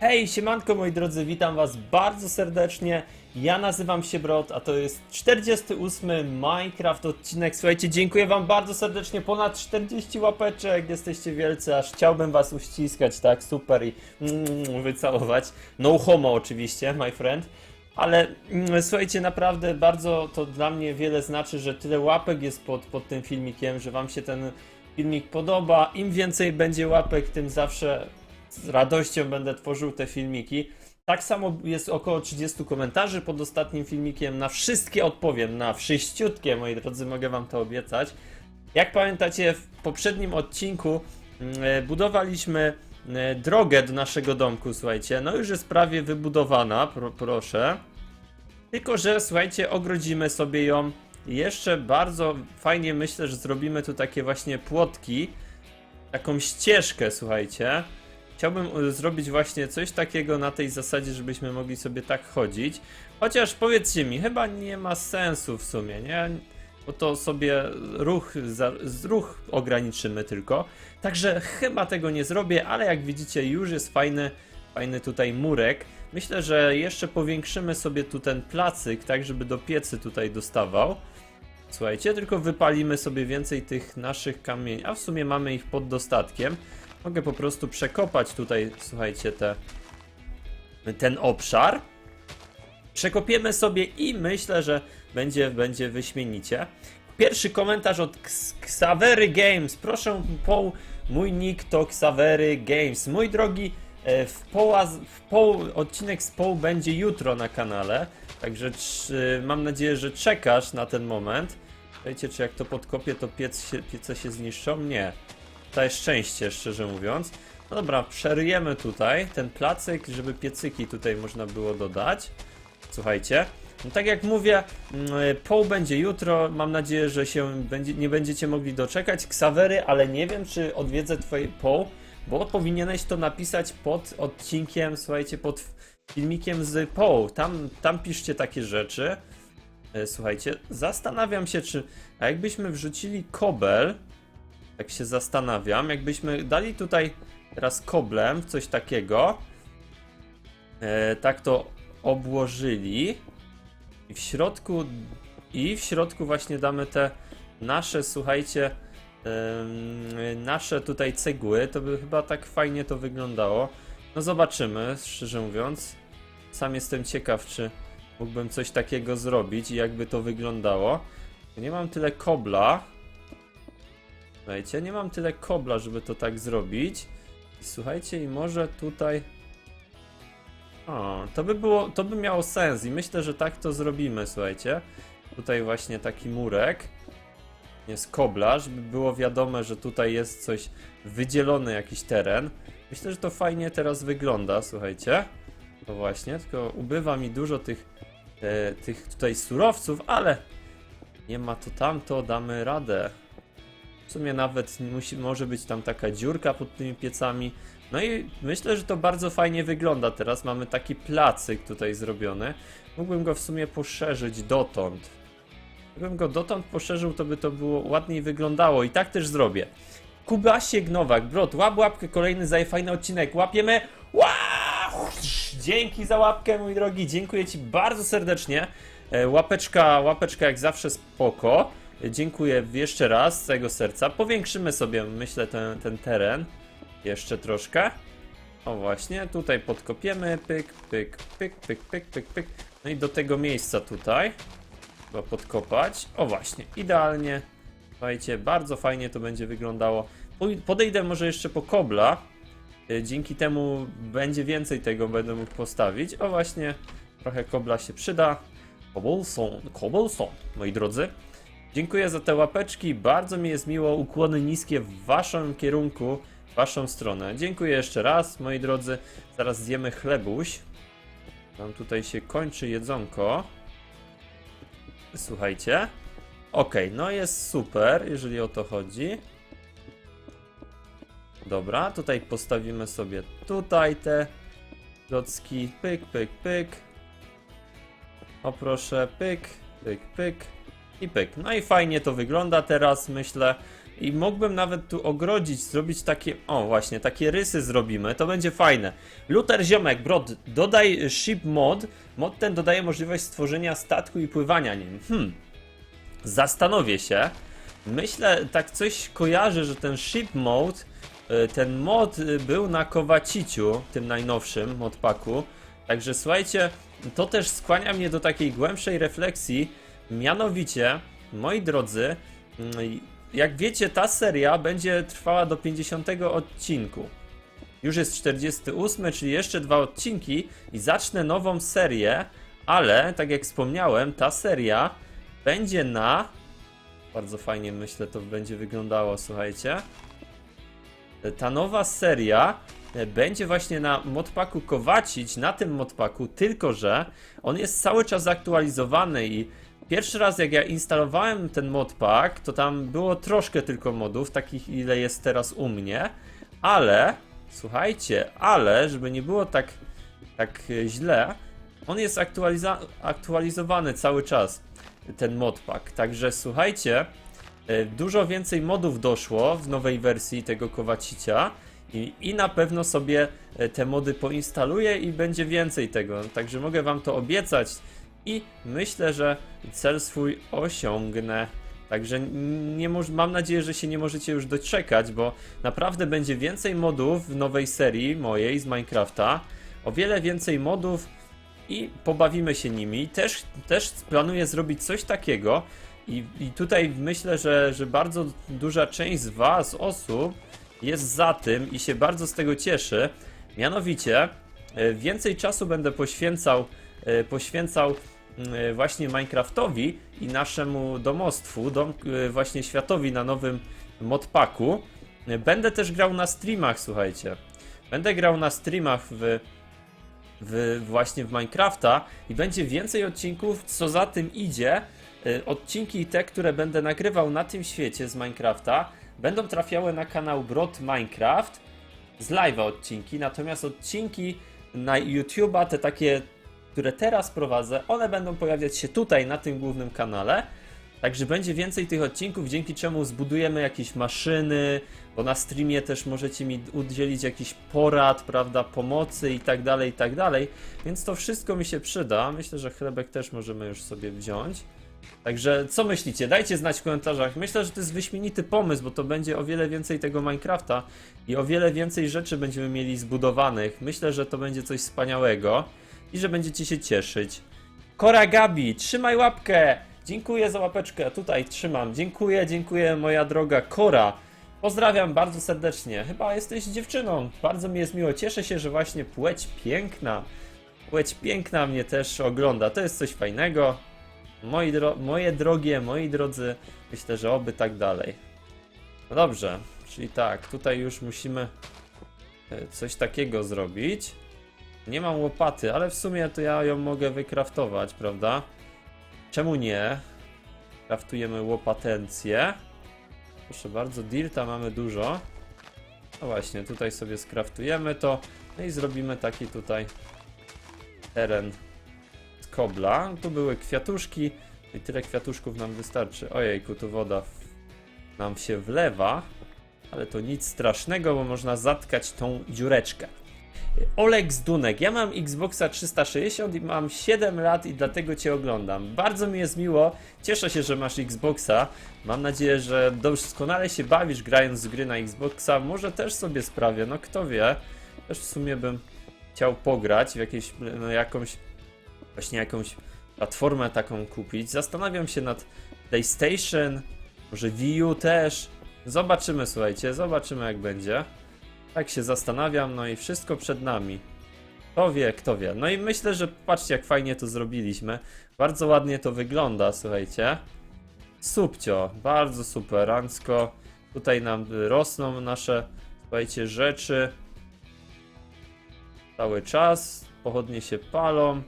Hej, siemanko moi drodzy, witam was bardzo serdecznie. Ja nazywam się Brod, a to jest 48 Minecraft odcinek. Słuchajcie, dziękuję wam bardzo serdecznie, ponad 40 łapeczek, jesteście wielcy, aż chciałbym was uściskać, tak, super i mm, wycałować. No homo oczywiście, my friend. Ale mm, słuchajcie, naprawdę bardzo to dla mnie wiele znaczy, że tyle łapek jest pod, pod tym filmikiem, że wam się ten filmik podoba. Im więcej będzie łapek, tym zawsze z radością będę tworzył te filmiki. Tak samo jest około 30 komentarzy pod ostatnim filmikiem. Na wszystkie odpowiem, na wszyściutkie, moi drodzy, mogę wam to obiecać. Jak pamiętacie, w poprzednim odcinku mm, e, budowaliśmy e, drogę do naszego domku, słuchajcie. No już jest prawie wybudowana, pro, proszę. Tylko, że słuchajcie, ogrodzimy sobie ją. Jeszcze bardzo fajnie myślę, że zrobimy tu takie właśnie płotki. Taką ścieżkę, słuchajcie. Chciałbym y, zrobić właśnie coś takiego na tej zasadzie, żebyśmy mogli sobie tak chodzić. Chociaż powiedzcie mi, chyba nie ma sensu w sumie, nie? Bo to sobie ruch, za, ruch ograniczymy tylko. Także chyba tego nie zrobię, ale jak widzicie już jest fajny, fajny tutaj murek. Myślę, że jeszcze powiększymy sobie tu ten placyk, tak żeby do piecy tutaj dostawał. Słuchajcie, tylko wypalimy sobie więcej tych naszych kamieni, a w sumie mamy ich pod dostatkiem. Mogę po prostu przekopać tutaj, słuchajcie, te, ten obszar. Przekopiemy sobie i myślę, że będzie, będzie wyśmienicie. Pierwszy komentarz od Xavery Games. Proszę, po mój nick to Xavery Games. Mój drogi, e, w poła, w poł, odcinek z poł będzie jutro na kanale. Także czy, mam nadzieję, że czekasz na ten moment. Wiecie, czy jak to podkopię, to piec się, piece się zniszczą? Nie. Jest szczęście, szczerze mówiąc. No dobra, przeryjemy tutaj ten placyk, żeby piecyki tutaj można było dodać. Słuchajcie. No tak jak mówię, mm, poł będzie jutro. Mam nadzieję, że się będzie, nie będziecie mogli doczekać. Ksawery, ale nie wiem, czy odwiedzę twoje poł, bo powinieneś to napisać pod odcinkiem, słuchajcie, pod filmikiem z poł. Tam, tam piszcie takie rzeczy. E, Słuchajcie, zastanawiam się, czy. A jakbyśmy wrzucili kobel, tak się zastanawiam, jakbyśmy dali tutaj teraz koblem coś takiego, e, tak to obłożyli i w środku i w środku właśnie damy te nasze, słuchajcie, em, nasze tutaj cegły, to by chyba tak fajnie to wyglądało. No zobaczymy, szczerze mówiąc. Sam jestem ciekaw, czy mógłbym coś takiego zrobić i jakby to wyglądało. Nie mam tyle kobla. Słuchajcie, nie mam tyle kobla, żeby to tak zrobić. Słuchajcie, i może tutaj. O, to by było, to by miało sens i myślę, że tak to zrobimy, słuchajcie. Tutaj właśnie taki murek. Jest kobla, żeby było wiadome, że tutaj jest coś wydzielony jakiś teren. Myślę, że to fajnie teraz wygląda, słuchajcie. To właśnie, tylko ubywa mi dużo tych, e, tych tutaj surowców, ale nie ma to tamto, damy radę. W sumie nawet musi, może być tam taka dziurka pod tymi piecami. No i myślę, że to bardzo fajnie wygląda. Teraz mamy taki placyk tutaj zrobiony. Mógłbym go w sumie poszerzyć dotąd. Gdybym go dotąd poszerzył, to by to było ładniej wyglądało. I tak też zrobię. Kubasiek Nowak, Brod, łap łapkę, kolejny za fajny odcinek. Łapiemy. Wow! Dzięki za łapkę, mój drogi. Dziękuję Ci bardzo serdecznie. E, Łapeczka, łapeczka jak zawsze spoko. Dziękuję jeszcze raz z całego serca. Powiększymy sobie, myślę, ten, ten teren. Jeszcze troszkę. O właśnie, tutaj podkopiemy. Pyk, pyk, pyk, pyk, pyk, pyk, pyk. No i do tego miejsca tutaj. Chyba podkopać. O właśnie, idealnie. Słuchajcie, bardzo fajnie to będzie wyglądało. Podejdę może jeszcze po kobla. Y, Dzięki temu będzie więcej tego będę mógł postawić. O właśnie, trochę kobla się przyda. Cobblestone, cobblestone, moi drodzy. Dziękuję za te łapeczki. Bardzo mi jest miło. Ukłony niskie w waszym kierunku, w waszą stronę. Dziękuję jeszcze raz, moi drodzy. Zaraz zjemy chlebuś. Nam tutaj się kończy jedzonko. Słuchajcie. Okej, no jest super, jeżeli o to chodzi. Dobra, tutaj postawimy sobie tutaj te klocki. Pyk, pyk, pyk. O proszę, pyk, pyk, pyk i pyk. No i fajnie to wygląda teraz, myślę. I mógłbym nawet tu ogrodzić, zrobić takie, o właśnie, takie rysy zrobimy, to będzie fajne. Luther Ziomek, Brod, dodaj ship mod. Mod ten dodaje możliwość stworzenia statku i pływania nim. Hmm, zastanowię się. Myślę, tak coś kojarzę, że ten ship mode, y, ten mod y, był na Kowaciciu, tym najnowszym modpaku. Także słuchajcie, to też skłania mnie do takiej głębszej refleksji. Mianowicie, moi drodzy, mm, jak wiecie, ta seria będzie trwała do 50 odcinku. Już jest 48, czyli jeszcze dwa odcinki i zacznę nową serię, ale tak jak wspomniałem, ta seria będzie na. Bardzo fajnie myślę, to będzie wyglądało, słuchajcie. Ta nowa seria e, będzie właśnie na modpaku Kowacić, na tym modpaku, tylko że on jest cały czas aktualizowany i pierwszy raz jak ja instalowałem ten modpack, to tam było troszkę tylko modów, takich ile jest teraz u mnie, ale słuchajcie, ale żeby nie było tak, tak e, źle, on jest aktualiza- aktualizowany cały czas, ten modpack. Także słuchajcie, e, dużo więcej modów doszło w nowej wersji tego Kowacicia i, i na pewno sobie e, te mody poinstaluję i będzie więcej tego. Także mogę wam to obiecać i myślę, że cel swój osiągnę. Także nie mam nadzieję, że się nie możecie już doczekać, bo naprawdę będzie więcej modów w nowej serii mojej z Minecrafta. O wiele więcej modów i pobawimy się nimi. Też, też planuję zrobić coś takiego i, i tutaj myślę, że, że bardzo duża część z Was, osób, jest za tym i się bardzo z tego cieszy. Mianowicie, e, więcej czasu będę poświęcał, e, poświęcał właśnie Minecraftowi i naszemu domostwu, dom, e, właśnie światowi na nowym modpaku. E, Będę też grał na streamach, słuchajcie. Będę grał na streamach w, w właśnie w Minecrafta i będzie więcej odcinków, co za tym idzie. Odcinki te, które będę nagrywał na tym świecie z Minecrafta, będą trafiały na kanał Brod Minecraft z live'a odcinki, natomiast odcinki na YouTube'a, te takie, które teraz prowadzę, one będą pojawiać się tutaj na tym głównym kanale. Także będzie więcej tych odcinków, dzięki czemu zbudujemy jakieś maszyny, bo na streamie też możecie mi udzielić jakiś porad, prawda, pomocy i tak dalej, i tak dalej. Więc to wszystko mi się przyda. Myślę, że chlebek też możemy już sobie wziąć. Także co myślicie? Dajcie znać w komentarzach. Myślę, że to jest wyśmienity pomysł, bo to będzie o wiele więcej tego Minecrafta i o wiele więcej rzeczy będziemy mieli zbudowanych. Myślę, że to będzie coś wspaniałego i że będziecie się cieszyć. Kora Gabi, trzymaj łapkę! Dziękuję za łapeczkę, tutaj trzymam. Dziękuję, dziękuję moja droga Kora. Pozdrawiam bardzo serdecznie. Chyba jesteś dziewczyną. Bardzo mi jest miło. Cieszę się, że właśnie płeć piękna. Płeć piękna mnie też ogląda. To jest coś fajnego. Moi dro moje drogie, moi drodzy, myślę, że oby tak dalej. No dobrze, czyli tak, tutaj już musimy e, coś takiego zrobić. Nie mam łopaty, ale w sumie to ja ją mogę wykraftować, prawda? Czemu nie? Kraftujemy łopatencję. Proszę bardzo, dirta mamy dużo. No właśnie, tutaj sobie skraftujemy to. No i zrobimy taki tutaj teren z kobla. Tu były kwiatuszki i tyle kwiatuszków nam wystarczy. Ojejku, tu woda nam się wlewa. Ale to nic strasznego, bo można zatkać tą dziureczkę. Olek z Dunek. Ja mam Xboxa 360 i mam 7 lat i dlatego Cię oglądam. Bardzo mi jest miło. Cieszę się, że masz Xboxa. Mam nadzieję, że doskonale się bawisz grając z gry na Xboxa. Może też sobie sprawię, no kto wie. Też w sumie bym chciał pograć w jakieś, no jakąś, właśnie jakąś platformę taką kupić. Zastanawiam się nad PlayStation, może Wii U też. Zobaczymy, słuchajcie, zobaczymy jak będzie. Tak się zastanawiam, no i wszystko przed nami. Kto wie, kto wie. No i myślę, że patrzcie jak fajnie to zrobiliśmy. Bardzo ładnie to wygląda, słuchajcie. Subcio, bardzo superancko. Tutaj nam rosną nasze, słuchajcie, rzeczy. Cały czas. Pochodnie się palą.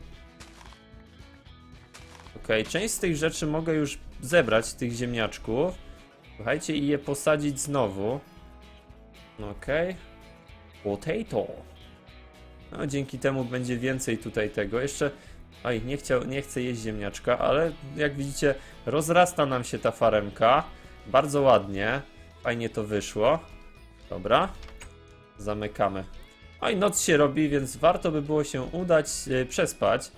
Ok, część z tych rzeczy mogę już zebrać, tych ziemniaczków. Słuchajcie, i je posadzić znowu. Okej. Potato. No, dzięki temu będzie więcej tutaj tego. Jeszcze. Oj, nie, chciał, nie chcę jeść ziemniaczka, ale jak widzicie, rozrasta nam się ta faremka. Bardzo ładnie. Fajnie to wyszło. Dobra. Zamykamy. I noc się robi, więc warto by było się udać e, przespać.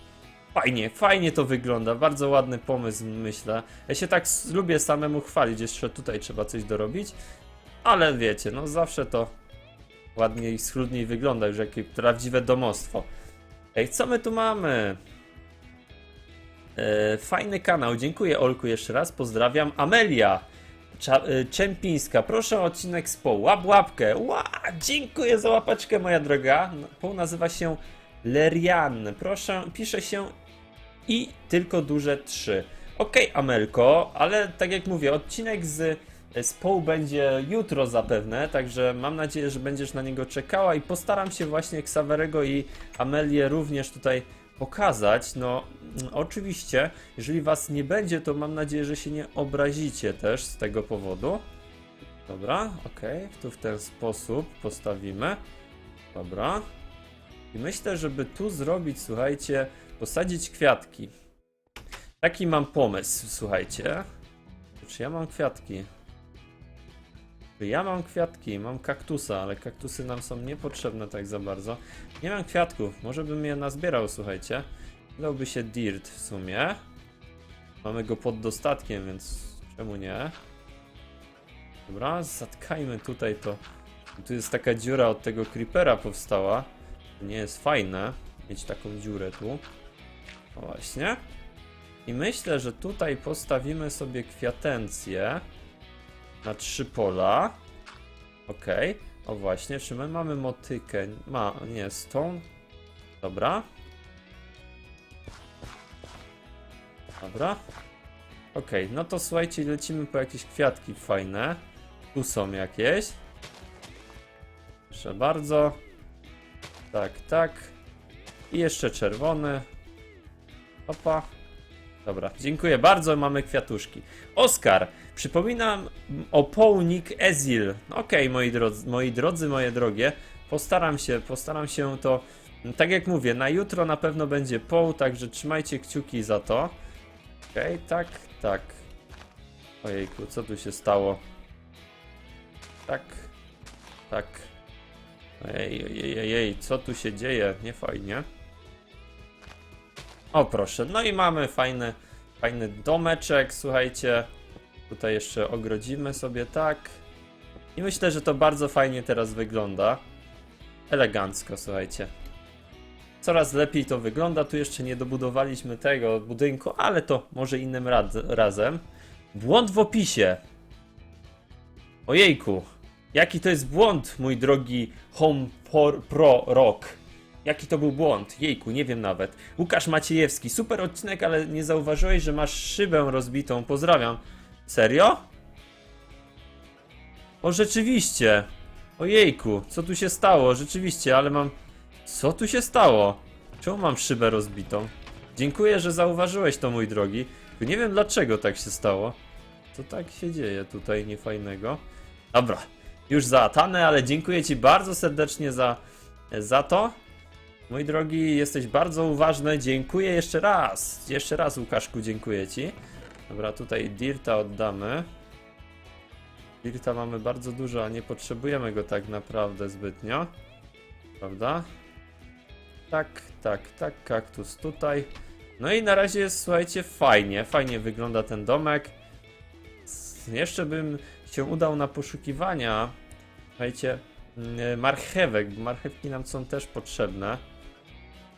Fajnie, fajnie to wygląda. Bardzo ładny pomysł, myślę. Ja się tak lubię samemu chwalić. Jeszcze tutaj trzeba coś dorobić. Ale wiecie, no zawsze to ładniej, schludniej wygląda, już jakie prawdziwe domostwo. Ej, co my tu mamy? E, fajny kanał, dziękuję Olku jeszcze raz, pozdrawiam. Amelia Cza, e, Czempińska, proszę o odcinek z pół, łap łapkę. Ła, dziękuję za łapaczkę moja droga. No, Pół nazywa się Lerian, proszę, pisze się i tylko duże 3. Okej, Amelko, ale tak jak mówię, odcinek z, z Poł będzie jutro zapewne, także mam nadzieję, że będziesz na niego czekała i postaram się właśnie Ksawerego i Amelię również tutaj pokazać. No, oczywiście, jeżeli was nie będzie, to mam nadzieję, że się nie obrazicie też z tego powodu. Dobra, okej, tu w ten sposób postawimy. Dobra. I myślę, żeby tu zrobić, słuchajcie, posadzić kwiatki. Taki mam pomysł, słuchajcie. Czy ja mam kwiatki? Ja mam kwiatki? Mam kaktusa, ale kaktusy nam są niepotrzebne tak za bardzo. Nie mam kwiatków, może bym je nazbierał, słuchajcie. Dałby się dirt w sumie. Mamy go pod dostatkiem, więc czemu nie? Dobra, zatkajmy tutaj to. Tu jest taka dziura od tego creepera powstała. To nie jest fajne mieć taką dziurę tu. O właśnie. I myślę, że tutaj postawimy sobie kwiatencję na trzy pola. Okej. O właśnie, czy my mamy motykę? Ma, nie, stone. Dobra. Dobra. Okej, no to słuchajcie, lecimy po jakieś kwiatki fajne. Tu są jakieś. Proszę bardzo. Tak, tak. I jeszcze czerwone. Opa. Dobra, dziękuję bardzo, mamy kwiatuszki. Oskar, przypominam o połnik Ezil. Okej, moi drodzy, moi drodzy, moje drogie, postaram się, postaram się to, tak jak mówię, na jutro na pewno będzie poł, także trzymajcie kciuki za to. Okej, tak, tak. Ojejku, co tu się stało? Tak, tak. Ej, ej, ej, ej, co tu się dzieje? Nie fajnie. O proszę, no i mamy fajny, fajny domeczek, słuchajcie. Tutaj jeszcze ogrodzimy sobie tak. I myślę, że to bardzo fajnie teraz wygląda. Elegancko, słuchajcie. Coraz lepiej to wygląda. Tu jeszcze nie dobudowaliśmy tego budynku, ale to może innym razem. Błąd w opisie. Ojejku, jaki to jest błąd, mój drogi Home Pro Rock. Jaki to był błąd? Jejku, nie wiem nawet. Łukasz Maciejewski, super odcinek, ale nie zauważyłeś, że masz szybę rozbitą. Pozdrawiam. Serio? O, rzeczywiście. Ojejku, co tu się stało? Rzeczywiście, ale mam... Co tu się stało? Czemu mam szybę rozbitą? Dziękuję, że zauważyłeś to, mój drogi. Nie wiem, dlaczego tak się stało. Co tak się dzieje tutaj niefajnego? Dobra, już zaatane, ale dziękuję Ci bardzo serdecznie za, za to. Mój drogi, jesteś bardzo uważny. Dziękuję jeszcze raz. Jeszcze raz, Łukaszku, dziękuję Ci. Dobra, tutaj Dirta oddamy. Dirta mamy bardzo dużo, a nie potrzebujemy go tak naprawdę zbytnio. Prawda? Tak, tak, tak, kaktus tutaj. No i na razie jest, słuchajcie, fajnie. Fajnie wygląda ten domek. Jeszcze bym się udał na poszukiwania. Słuchajcie, mm, marchewek. bo Marchewki nam są też potrzebne.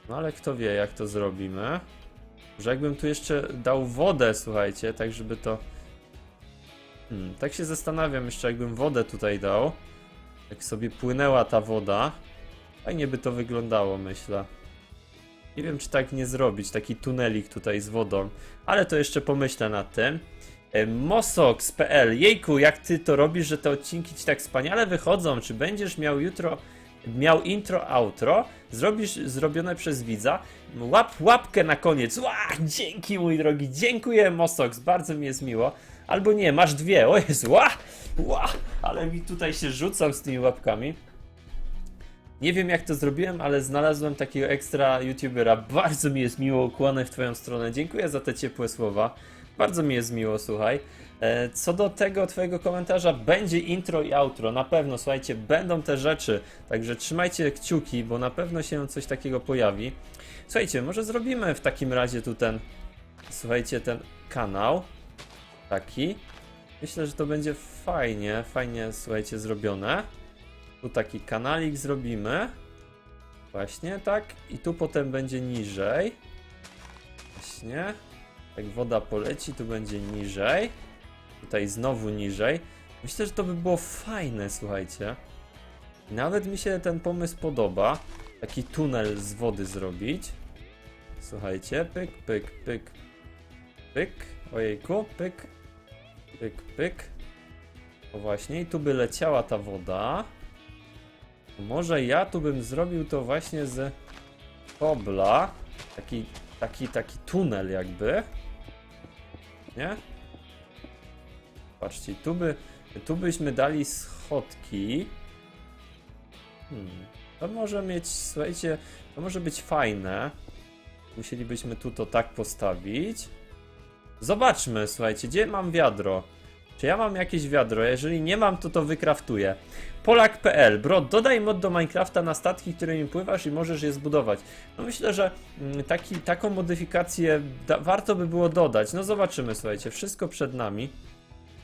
No ale kto wie, jak to zrobimy. Że jakbym tu jeszcze dał wodę, słuchajcie, tak żeby to. Hmm, tak się zastanawiam jeszcze, jakbym wodę tutaj dał. Jak sobie płynęła ta woda. Fajnie by to wyglądało, myślę. Nie wiem, czy tak nie zrobić, taki tunelik tutaj z wodą, ale to jeszcze pomyślę nad tym. E, Mosox.pl Jejku, jak ty to robisz, że te odcinki ci tak wspaniale wychodzą? Czy będziesz miał jutro, miał intro, outro? Zrobisz zrobione przez widza? Łap łapkę na koniec. Ła, dzięki mój drogi, dziękuję Mosox, bardzo mi jest miło. Albo nie, masz dwie, o Jezu, ła, ła, ale mi tutaj się rzucam z tymi łapkami. Nie wiem jak to zrobiłem, ale znalazłem takiego ekstra youtubera. Bardzo mi jest miło ukłony w twoją stronę. Dziękuję za te ciepłe słowa. Bardzo mi jest miło, słuchaj. E, Co do tego twojego komentarza, będzie intro i outro, na pewno, słuchajcie, będą te rzeczy, także trzymajcie kciuki, bo na pewno się coś takiego pojawi. Słuchajcie, może zrobimy w takim razie tu ten, słuchajcie, ten kanał, taki. Myślę, że to będzie fajnie, fajnie, słuchajcie, zrobione. Tu taki kanalik zrobimy. Właśnie, tak. I tu potem będzie niżej. Właśnie. Jak woda poleci, tu będzie niżej. Tutaj znowu niżej. Myślę, że to by było fajne, słuchajcie. Nawet mi się ten pomysł podoba. Taki tunel z wody zrobić. Słuchajcie, pyk, pyk, pyk, pyk. Ojejku, pyk, pyk, pyk. O właśnie, i tu by leciała ta woda. Może ja tu bym zrobił to właśnie z kobla. Taki, taki, taki tunel jakby. Nie? Patrzcie, tu by, tu byśmy dali schodki. Hmm. To może mieć, słuchajcie, to może być fajne. Musielibyśmy tu to tak postawić. Zobaczmy, słuchajcie, gdzie mam wiadro? Czy ja mam jakieś wiadro? Jeżeli nie mam, to to wykraftuję. Polak.pl Bro, dodaj mod do Minecrafta na statki, którymi pływasz i możesz je zbudować. No myślę, że mm, taki, taką modyfikację warto by było dodać. No zobaczymy, słuchajcie, wszystko przed nami.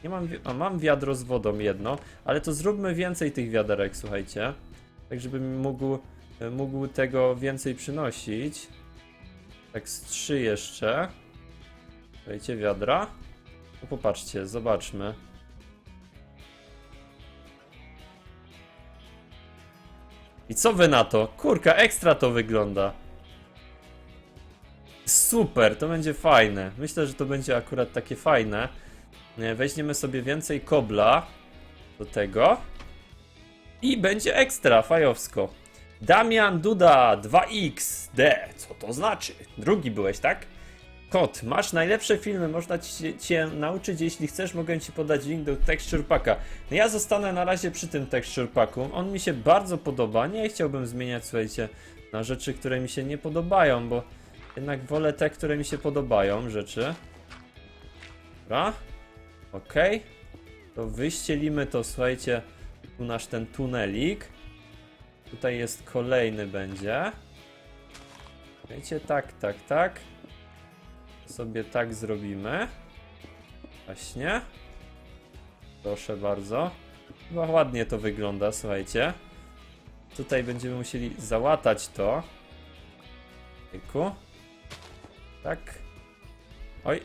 Nie mam, a mam wiadro z wodą jedno, ale to zróbmy więcej tych wiaderek, słuchajcie. Tak, żebym mógł, e, mógł tego więcej przynosić. Tak z trzy jeszcze. Słuchajcie, wiadra. No popatrzcie, zobaczmy. I co wy na to? Kurka, ekstra to wygląda. Super, to będzie fajne. Myślę, że to będzie akurat takie fajne. E, Weźmiemy sobie więcej kobla do tego. I będzie ekstra, fajowsko. Damian Duda 2XD. Co to znaczy? Drugi byłeś, tak? Kot, masz najlepsze filmy, można ci, cię nauczyć, jeśli chcesz, mogę ci podać link do texture packa. No ja zostanę na razie przy tym texture packu, on mi się bardzo podoba, nie chciałbym zmieniać, słuchajcie, na rzeczy, które mi się nie podobają, bo jednak wolę te, które mi się podobają, rzeczy. Dobra, okej. To wyścielimy to, słuchajcie, tu nasz ten tunelik. Tutaj jest kolejny będzie. Wiecie, tak, tak, tak sobie tak zrobimy. Właśnie. Proszę bardzo. Chyba ładnie to wygląda, słuchajcie. Tutaj będziemy musieli załatać to. Tyku. Tak. Oj.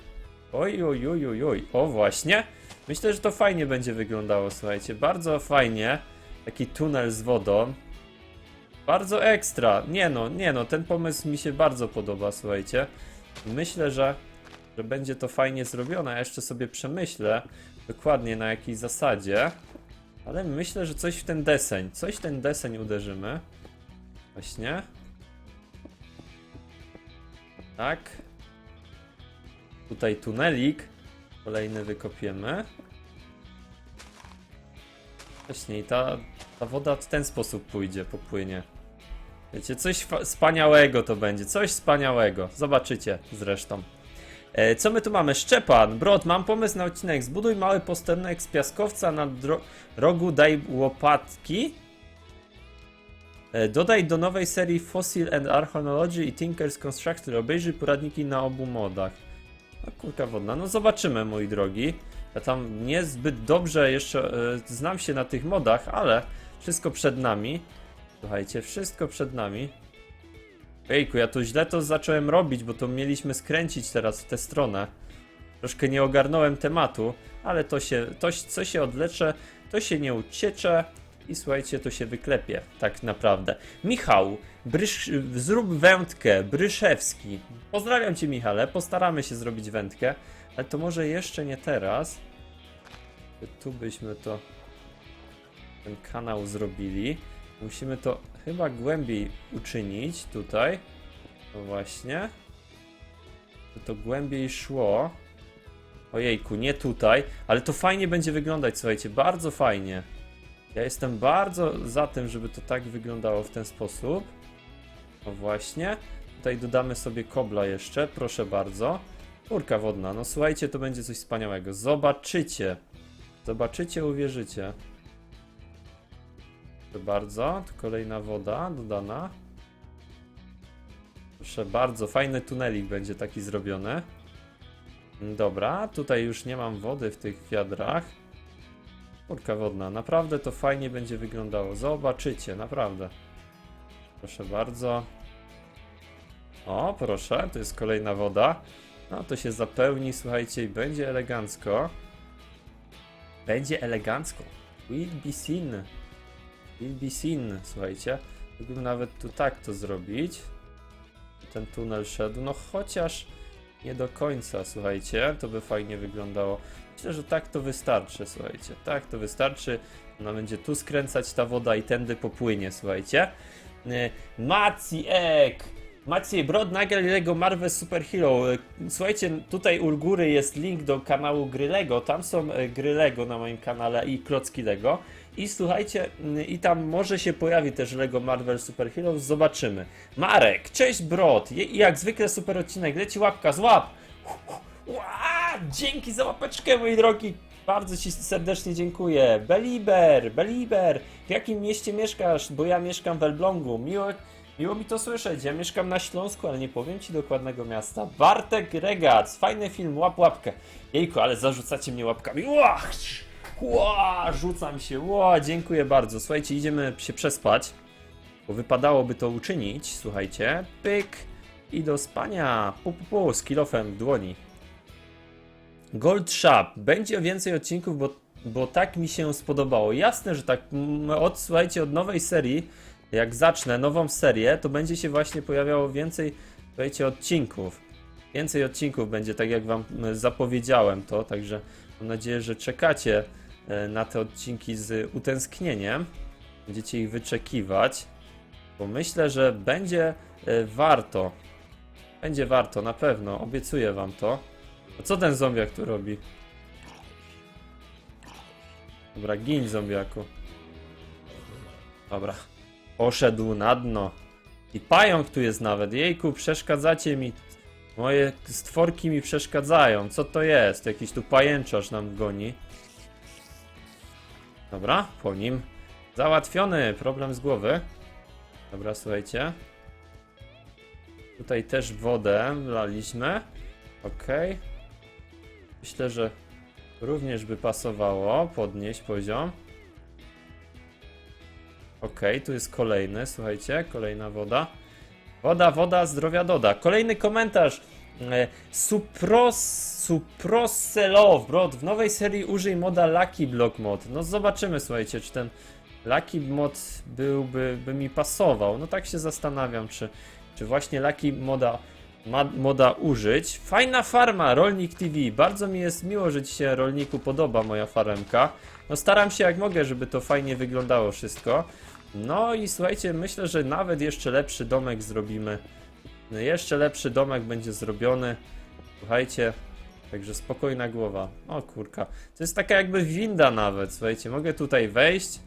Oj, oj, oj, oj, oj. O, właśnie. Myślę, że to fajnie będzie wyglądało, słuchajcie. Bardzo fajnie. Taki tunel z wodą. Bardzo ekstra. Nie no, nie no, ten pomysł mi się bardzo podoba, słuchajcie. Myślę, że, że będzie to fajnie zrobione. Ja jeszcze sobie przemyślę dokładnie na jakiej zasadzie. Ale myślę, że coś w ten deseń, coś w ten deseń uderzymy. Właśnie. Tak. Tutaj tunelik. Kolejny wykopiemy. Właśnie i ta, ta woda w ten sposób pójdzie, popłynie. Wiecie, coś wspaniałego to będzie, coś wspaniałego. Zobaczycie zresztą. E, co my tu mamy? Szczepan, Brod, mam pomysł na odcinek. Zbuduj mały posterunek z piaskowca na rogu, daj łopatki. E, dodaj do nowej serii Fossil and Archaeology i Tinker's Constructor. Obejrzyj poradniki na obu modach. No kurka wodna, no zobaczymy, moi drogi. Ja tam niezbyt dobrze jeszcze e, znam się na tych modach, ale wszystko przed nami. Słuchajcie, wszystko przed nami. Ejku, ja to źle to zacząłem robić, bo to mieliśmy skręcić teraz w tę stronę. Troszkę nie ogarnąłem tematu, ale to się, to, co się odlecze, to się nie uciecze i słuchajcie, to się wyklepie, tak naprawdę. Michał, Brysz, zrób wędkę, Bryszewski. Pozdrawiam Cię Michale, postaramy się zrobić wędkę, ale to może jeszcze nie teraz. Tu byśmy to, ten kanał zrobili. Musimy to chyba głębiej uczynić tutaj. No właśnie. By to głębiej szło. Ojejku, nie tutaj, ale to fajnie będzie wyglądać, słuchajcie, bardzo fajnie. Ja jestem bardzo za tym, żeby to tak wyglądało w ten sposób. No właśnie. Tutaj dodamy sobie kobla jeszcze, proszę bardzo. Kurka wodna, no słuchajcie, to będzie coś wspaniałego. Zobaczycie. Zobaczycie, uwierzycie. Proszę bardzo, tu kolejna woda dodana. Proszę bardzo, fajny tunelik będzie taki zrobiony. Dobra, tutaj już nie mam wody w tych wiadrach. Kurka wodna, naprawdę to fajnie będzie wyglądało. Zobaczycie, naprawdę. Proszę bardzo. O, proszę, to jest kolejna woda. No to się zapełni, słuchajcie, i będzie elegancko. Będzie elegancko. Will be seen. Will be seen, słuchajcie. Mógłbym nawet tu tak to zrobić. Ten tunel szedł, no chociaż nie do końca, słuchajcie, to by fajnie wyglądało. Myślę, że tak to wystarczy, słuchajcie. Tak to wystarczy. Ona będzie tu skręcać ta woda i tędy popłynie, słuchajcie. Y, Maciek! Maciej Brod, Nagel Lego Marvel Super Hero. Y, Słuchajcie, tutaj u góry jest link do kanału Gry Lego. Tam są y, gry Lego na moim kanale i klocki Lego. I słuchajcie, i tam może się pojawi też Lego Marvel Super Hero. Zobaczymy. Marek, cześć Brod. Jak zwykle super odcinek. Leci łapka, złap! Ła, dzięki za łapeczkę, mój drogi. Bardzo Ci serdecznie dziękuję. Beliber, Beliber, w jakim mieście mieszkasz? Bo ja mieszkam w Elblągu. Miło, miło mi to słyszeć. Ja mieszkam na Śląsku, ale nie powiem Ci dokładnego miasta. Bartek Regac, fajny film, łap łapkę. Jejku, ale zarzucacie mnie łapkami. Ła, ła, rzucam się. Ła, dziękuję bardzo. Słuchajcie, idziemy się przespać, bo wypadałoby to uczynić. Słuchajcie, pyk i do spania. Pu, pu, pu, z kilofem w dłoni. Gold Shop. Będzie więcej odcinków, bo, bo tak mi się spodobało. Jasne, że tak. Od, słuchajcie, od nowej serii, jak zacznę nową serię, to będzie się właśnie pojawiało więcej, słuchajcie, odcinków. Więcej odcinków będzie, tak jak wam mm, zapowiedziałem to, także mam nadzieję, że czekacie e, na te odcinki z utęsknieniem. Będziecie ich wyczekiwać, bo myślę, że będzie e, warto. Będzie warto, na pewno, obiecuję wam to. A co ten zombiak tu robi? Dobra, gin zombiaku. Dobra. Poszedł na dno. I pająk tu jest nawet. Jejku, przeszkadzacie mi. Moje stworki mi przeszkadzają. Co to jest? Jakiś tu pajęczarz nam goni. Dobra, po nim. Załatwiony. Problem z głowy. Dobra, słuchajcie. Tutaj też wodę wlaliśmy. Okej. Myślę, że również by pasowało podnieść poziom. Ok, tu jest kolejny, słuchajcie, kolejna woda. Woda, woda, zdrowia doda. Kolejny komentarz. E, Supros, Suproselow, brod, w nowej serii użyj moda Lucky Block Mod. No zobaczymy, słuchajcie, czy ten Lucky Mod byłby, by mi pasował. No tak się zastanawiam, czy, czy właśnie Lucky moda moda użyć. Fajna farma, Rolnik TV. Bardzo mi jest miło, że Ci się Rolniku podoba moja faremka. No staram się jak mogę, żeby to fajnie wyglądało wszystko. No i słuchajcie, myślę, że nawet jeszcze lepszy domek zrobimy. Jeszcze lepszy domek będzie zrobiony. Słuchajcie, także spokojna głowa. O kurka, to jest taka jakby winda nawet, słuchajcie, mogę tutaj wejść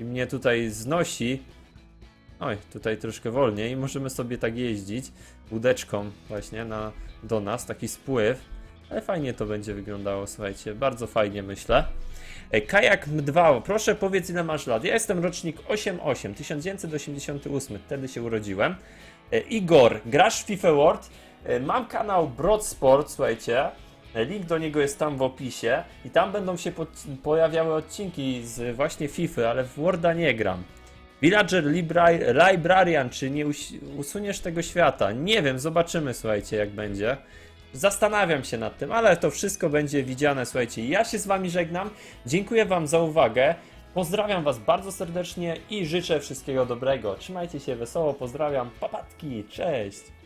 i mnie tutaj znosi. Oj, tutaj troszkę wolniej. Możemy sobie tak jeździć łódeczką właśnie na, do nas, taki spływ. Ale fajnie to będzie wyglądało, słuchajcie, bardzo fajnie myślę. E, Kajak M2, proszę powiedz ile masz lat. Ja jestem rocznik 88, 1988, wtedy się urodziłem. E, Igor, grasz w FIFA World? E, Mam kanał Broad Sport, słuchajcie. Link do niego jest tam w opisie i tam będą się po pojawiały odcinki z właśnie FIFA, ale w Worda nie gram. Villager Libra- Librarian, czy nie usuniesz tego świata? Nie wiem, zobaczymy, słuchajcie, jak będzie. Zastanawiam się nad tym, ale to wszystko będzie widziane, słuchajcie. Ja się z wami żegnam. Dziękuję wam za uwagę. Pozdrawiam was bardzo serdecznie i życzę wszystkiego dobrego. Trzymajcie się wesoło, pozdrawiam. Papatki, cześć!